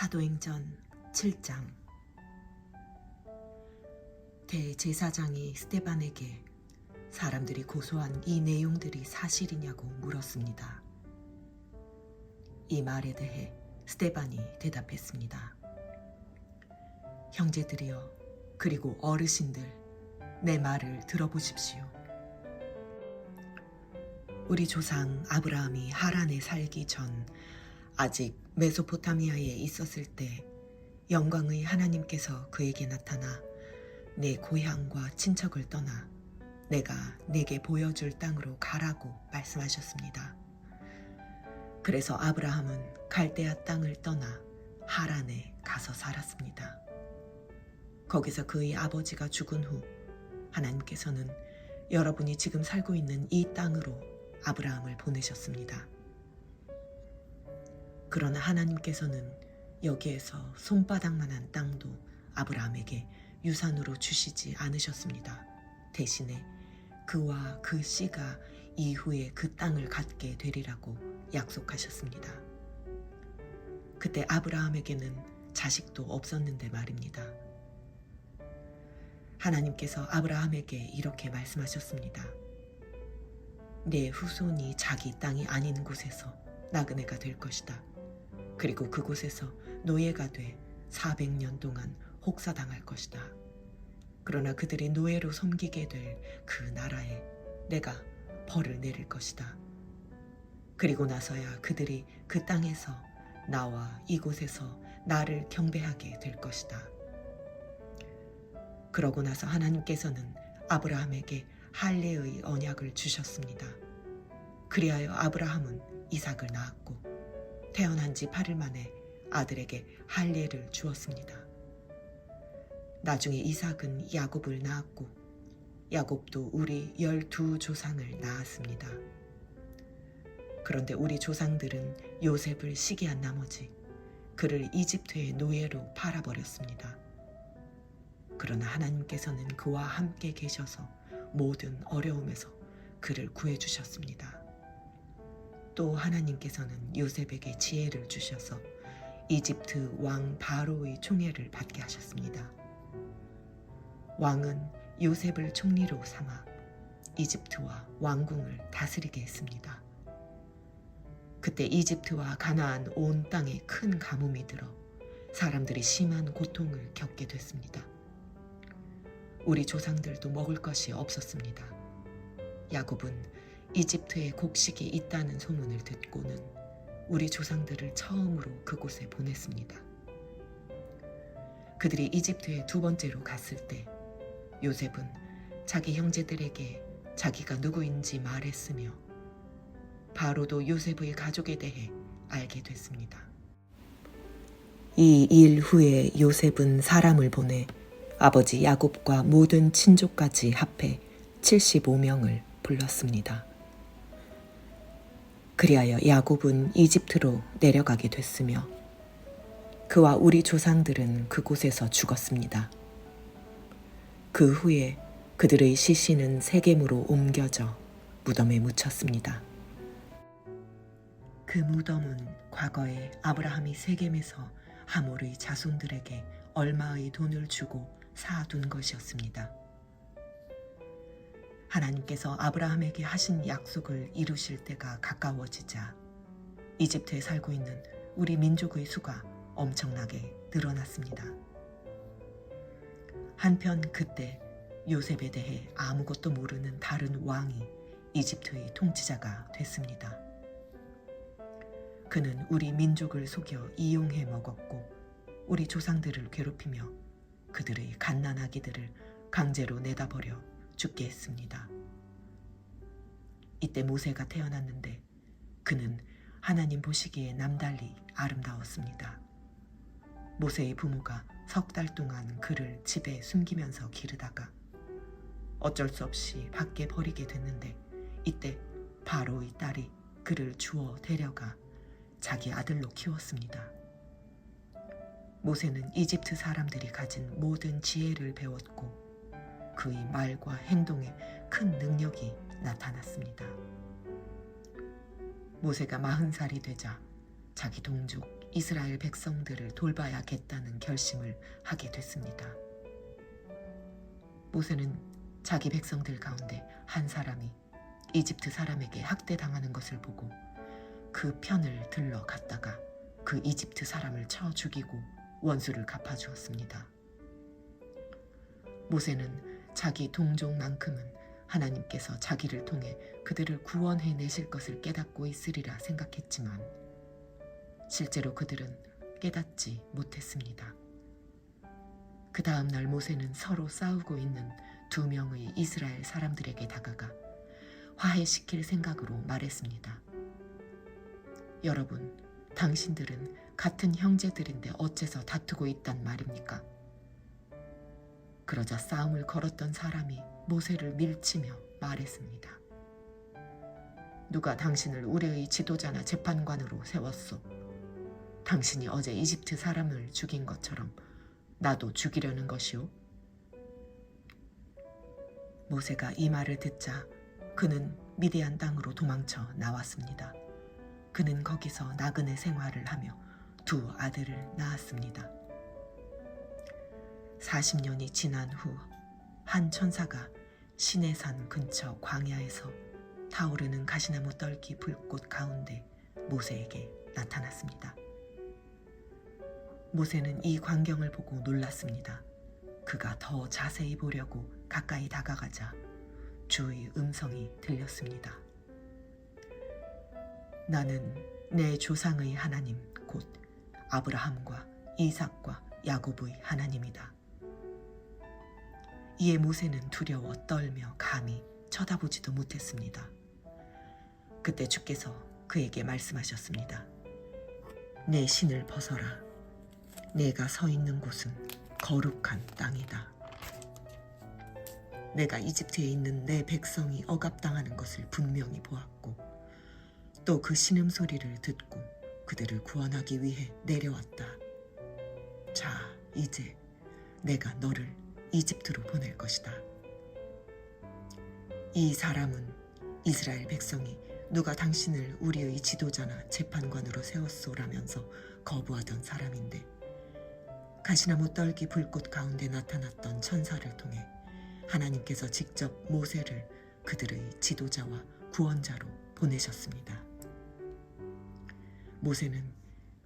사도행전 7장 대제사장이 스테반에게 사람들이 고소한 이 내용들이 사실이냐고 물었습니다. 이 말에 대해 스테반이 대답했습니다. 형제들이여 그리고 어르신들 내 말을 들어보십시오. 우리 조상 아브라함이 하란에 살기 전 아직 메소포타미아에 있었을 때 영광의 하나님께서 그에게 나타나 내 고향과 친척을 떠나 내가 내게 보여줄 땅으로 가라고 말씀하셨습니다. 그래서 아브라함은 갈대아 땅을 떠나 하란에 가서 살았습니다. 거기서 그의 아버지가 죽은 후 하나님께서는 여러분이 지금 살고 있는 이 땅으로 아브라함을 보내셨습니다. 그러나 하나님께서는 여기에서 손바닥만한 땅도 아브라함에게 유산으로 주시지 않으셨습니다. 대신에 그와 그 씨가 이후에 그 땅을 갖게 되리라고 약속하셨습니다. 그때 아브라함에게는 자식도 없었는데 말입니다. 하나님께서 아브라함에게 이렇게 말씀하셨습니다. 내 후손이 자기 땅이 아닌 곳에서 나그네가 될 것이다. 그리고 그곳에서 노예가 돼 400년 동안 혹사당할 것이다. 그러나 그들이 노예로 섬기게 될 그 나라에 내가 벌을 내릴 것이다. 그리고 나서야 그들이 그 땅에서 나와 이곳에서 나를 경배하게 될 것이다. 그러고 나서 하나님께서는 아브라함에게 할례의 언약을 주셨습니다. 그리하여 아브라함은 이삭을 낳았고 태어난 지 8일 만에 아들에게 할례를 주었습니다. 나중에 이삭은 야곱을 낳았고 야곱도 우리 열두 조상을 낳았습니다. 그런데 우리 조상들은 요셉을 시기한 나머지 그를 이집트의 노예로 팔아버렸습니다. 그러나 하나님께서는 그와 함께 계셔서 모든 어려움에서 그를 구해주셨습니다. 또 하나님께서는 요셉에게 지혜를 주셔서 이집트 왕 바로의 총애를 받게 하셨습니다. 왕은 요셉을 총리로 삼아 이집트와 왕궁을 다스리게 했습니다. 그때 이집트와 가나안 온 땅에 큰 가뭄이 들어 사람들이 심한 고통을 겪게 됐습니다. 우리 조상들도 먹을 것이 없었습니다. 야곱은 이집트에 곡식이 있다는 소문을 듣고는 우리 조상들을 처음으로 그곳에 보냈습니다. 그들이 이집트에 두 번째로 갔을 때 요셉은 자기 형제들에게 자기가 누구인지 말했으며 바로도 요셉의 가족에 대해 알게 됐습니다. 이 일 후에 요셉은 사람을 보내 아버지 야곱과 모든 친족까지 합해 75명을 불렀습니다. 그리하여 야곱은 이집트로 내려가게 됐으며 그와 우리 조상들은 그곳에서 죽었습니다. 그 후에 그들의 시신은 세겜으로 옮겨져 무덤에 묻혔습니다. 그 무덤은 과거에 아브라함이 세겜에서 하몰의 자손들에게 얼마의 돈을 주고 사둔 것이었습니다. 하나님께서 아브라함에게 하신 약속을 이루실 때가 가까워지자 이집트에 살고 있는 우리 민족의 수가 엄청나게 늘어났습니다. 한편 그때 요셉에 대해 아무것도 모르는 다른 왕이 이집트의 통치자가 됐습니다. 그는 우리 민족을 속여 이용해 먹었고 우리 조상들을 괴롭히며 그들의 갓난 아기들을 강제로 내다버려 죽게 했습니다. 이때 모세가 태어났는데 그는 하나님 보시기에 남달리 아름다웠습니다. 모세의 부모가 석 달 동안 그를 집에 숨기면서 기르다가 어쩔 수 없이 밖에 버리게 됐는데 이때 바로의 딸이 그를 주워 데려가 자기 아들로 키웠습니다. 모세는 이집트 사람들이 가진 모든 지혜를 배웠고 그의 말과 행동에 큰 능력이 나타났습니다. 모세가 마흔 살이 되자 자기 동족 이스라엘 백성들을 돌봐야겠다는 결심을 하게 됐습니다. 모세는 자기 백성들 가운데 한 사람이 이집트 사람에게 학대당하는 것을 보고 그 편을 들러 갔다가 그 이집트 사람을 쳐 죽이고 원수를 갚아주었습니다. 모세는 자기 동족만큼은 하나님께서 자기를 통해 그들을 구원해 내실 것을 깨닫고 있으리라 생각했지만 실제로 그들은 깨닫지 못했습니다. 그 다음 날 모세는 서로 싸우고 있는 두 명의 이스라엘 사람들에게 다가가 화해시킬 생각으로 말했습니다. 여러분, 당신들은 같은 형제들인데 어째서 다투고 있단 말입니까? 그러자 싸움을 걸었던 사람이 모세를 밀치며 말했습니다. 누가 당신을 우리의 지도자나 재판관으로 세웠소? 당신이 어제 이집트 사람을 죽인 것처럼 나도 죽이려는 것이오? 모세가 이 말을 듣자 그는 미디안 땅으로 도망쳐 나왔습니다. 그는 거기서 나그네 생활을 하며 두 아들을 낳았습니다. 40년이 지난 후 한 천사가 시내산 근처 광야에서 타오르는 가시나무 떨기 불꽃 가운데 모세에게 나타났습니다. 모세는 이 광경을 보고 놀랐습니다. 그가 더 자세히 보려고 가까이 다가가자 주의 음성이 들렸습니다. 나는 내 조상의 하나님 곧 아브라함과 이삭과 야곱의 하나님이다. 이에 모세는 두려워 떨며 감히 쳐다보지도 못했습니다. 그때 주께서 그에게 말씀하셨습니다. 내 신을 벗어라. 내가 서 있는 곳은 거룩한 땅이다. 내가 이집트에 있는 내 백성이 억압당하는 것을 분명히 보았고 또 그 신음 소리를 듣고 그들을 구원하기 위해 내려왔다. 자, 이제 내가 너를 이집트로 보낼 것이다. 이 사람은 이스라엘 백성이 누가 당신을 우리의 지도자나 재판관으로 세웠소라면서 거부하던 사람인데 가시나무 떨기 불꽃 가운데 나타났던 천사를 통해 하나님께서 직접 모세를 그들의 지도자와 구원자로 보내셨습니다. 모세는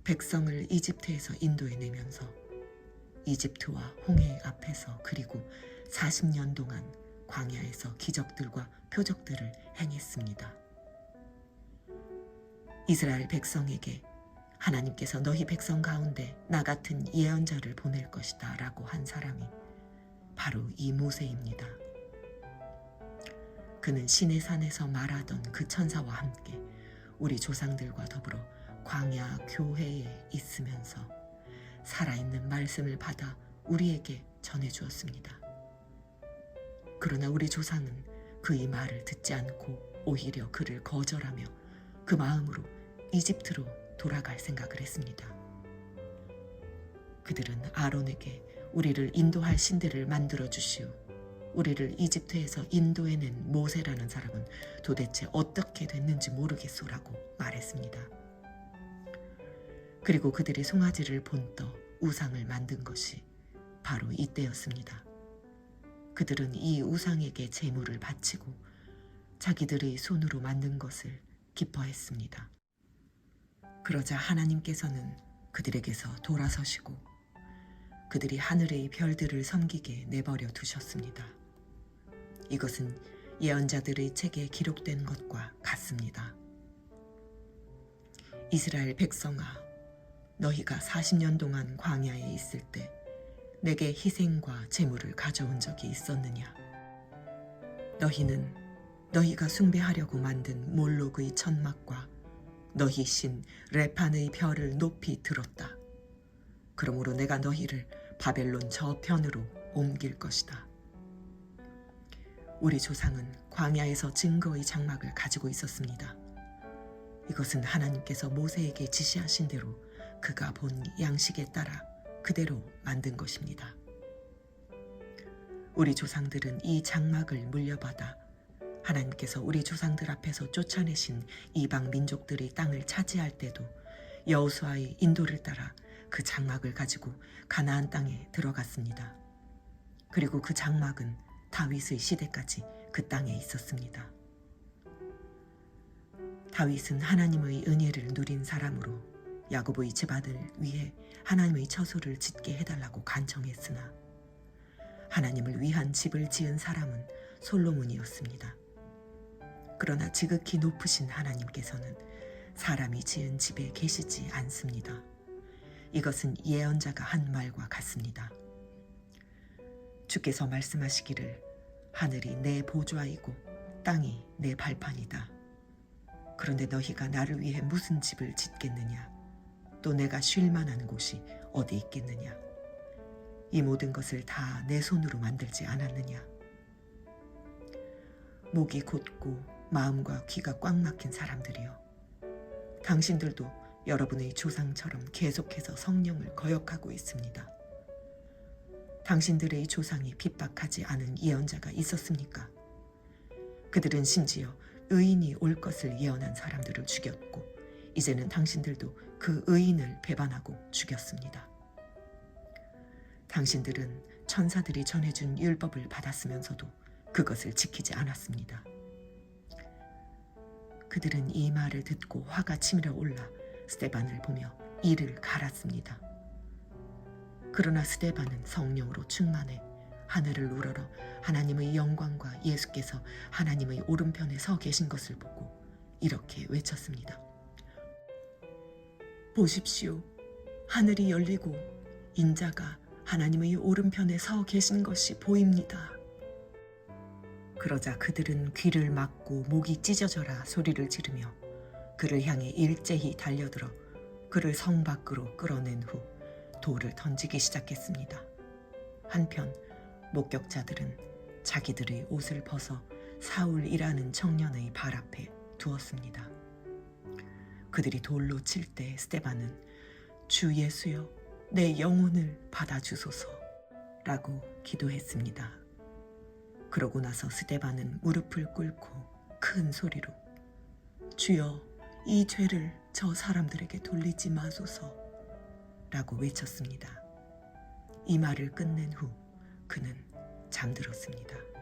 백성을 이집트에서 인도해내면서 이집트와 홍해 앞에서 그리고 40년 동안 광야에서 기적들과 표적들을 행했습니다. 이스라엘 백성에게 하나님께서 너희 백성 가운데 나 같은 예언자를 보낼 것이다 라고 한 사람이 바로 이 모세입니다. 그는 신의 산에서 말하던 그 천사와 함께 우리 조상들과 더불어 광야 교회에 있으면서 살아있는 말씀을 받아 우리에게 전해 주었습니다. 그러나 우리 조상은 그의 말을 듣지 않고 오히려 그를 거절하며 그 마음으로 이집트로 돌아갈 생각을 했습니다. 그들은 아론에게 우리를 인도할 신들을 만들어 주시오. 우리를 이집트에서 인도해낸 모세라는 사람은 도대체 어떻게 됐는지 모르겠소라고 말했습니다. 그리고 그들이 송아지를 본떠 우상을 만든 것이 바로 이때였습니다. 그들은 이 우상에게 제물을 바치고 자기들의 손으로 만든 것을 기뻐했습니다. 그러자 하나님께서는 그들에게서 돌아서시고 그들이 하늘의 별들을 섬기게 내버려 두셨습니다. 이것은 예언자들의 책에 기록된 것과 같습니다. 이스라엘 백성아, 너희가 40년 동안 광야에 있을 때 내게 희생과 제물을 가져온 적이 있었느냐? 너희는 너희가 숭배하려고 만든 몰록의 천막과 너희 신 레판의 별을 높이 들었다. 그러므로 내가 너희를 바벨론 저편으로 옮길 것이다. 우리 조상은 광야에서 증거의 장막을 가지고 있었습니다. 이것은 하나님께서 모세에게 지시하신 대로 그가 본 양식에 따라 그대로 만든 것입니다. 우리 조상들은 이 장막을 물려받아 하나님께서 우리 조상들 앞에서 쫓아내신 이방 민족들이 땅을 차지할 때도 여호수아의 인도를 따라 그 장막을 가지고 가나안 땅에 들어갔습니다. 그리고 그 장막은 다윗의 시대까지 그 땅에 있었습니다. 다윗은 하나님의 은혜를 누린 사람으로 야곱의 집아들 위해 하나님의 처소를 짓게 해달라고 간청했으나 하나님을 위한 집을 지은 사람은 솔로몬이었습니다. 그러나 지극히 높으신 하나님께서는 사람이 지은 집에 계시지 않습니다. 이것은 예언자가 한 말과 같습니다. 주께서 말씀하시기를 하늘이 내 보좌이고 땅이 내 발판이다. 그런데 너희가 나를 위해 무슨 집을 짓겠느냐? 또 내가 쉴 만한 곳이 어디 있겠느냐? 이 모든 것을 다 내 손으로 만들지 않았느냐? 목이 곧고 마음과 귀가 꽉 막힌 사람들이여. 당신들도 여러분의 조상처럼 계속해서 성령을 거역하고 있습니다. 당신들의 조상이 핍박하지 않은 예언자가 있었습니까? 그들은 심지어 의인이 올 것을 예언한 사람들을 죽였고 이제는 당신들도 그 의인을 배반하고 죽였습니다. 당신들은 천사들이 전해준 율법을 받았으면서도 그것을 지키지 않았습니다. 그들은 이 말을 듣고 화가 치밀어 올라 스테반을 보며 이를 갈았습니다. 그러나 스테반은 성령으로 충만해 하늘을 우러러 하나님의 영광과 예수께서 하나님의 오른편에 서 계신 것을 보고 이렇게 외쳤습니다. 보십시오. 하늘이 열리고 인자가 하나님의 오른편에 서 계신 것이 보입니다. 그러자 그들은 귀를 막고 목이 찢어져라 소리를 지르며 그를 향해 일제히 달려들어 그를 성 밖으로 끌어낸 후 돌을 던지기 시작했습니다. 한편 목격자들은 자기들의 옷을 벗어 사울이라는 청년의 발 앞에 두었습니다. 그들이 돌로 칠 때 스테반은 주 예수여 내 영혼을 받아주소서 라고 기도했습니다. 그러고 나서 스테반은 무릎을 꿇고 큰 소리로 주여 이 죄를 저 사람들에게 돌리지 마소서 라고 외쳤습니다. 이 말을 끝낸 후 그는 잠들었습니다.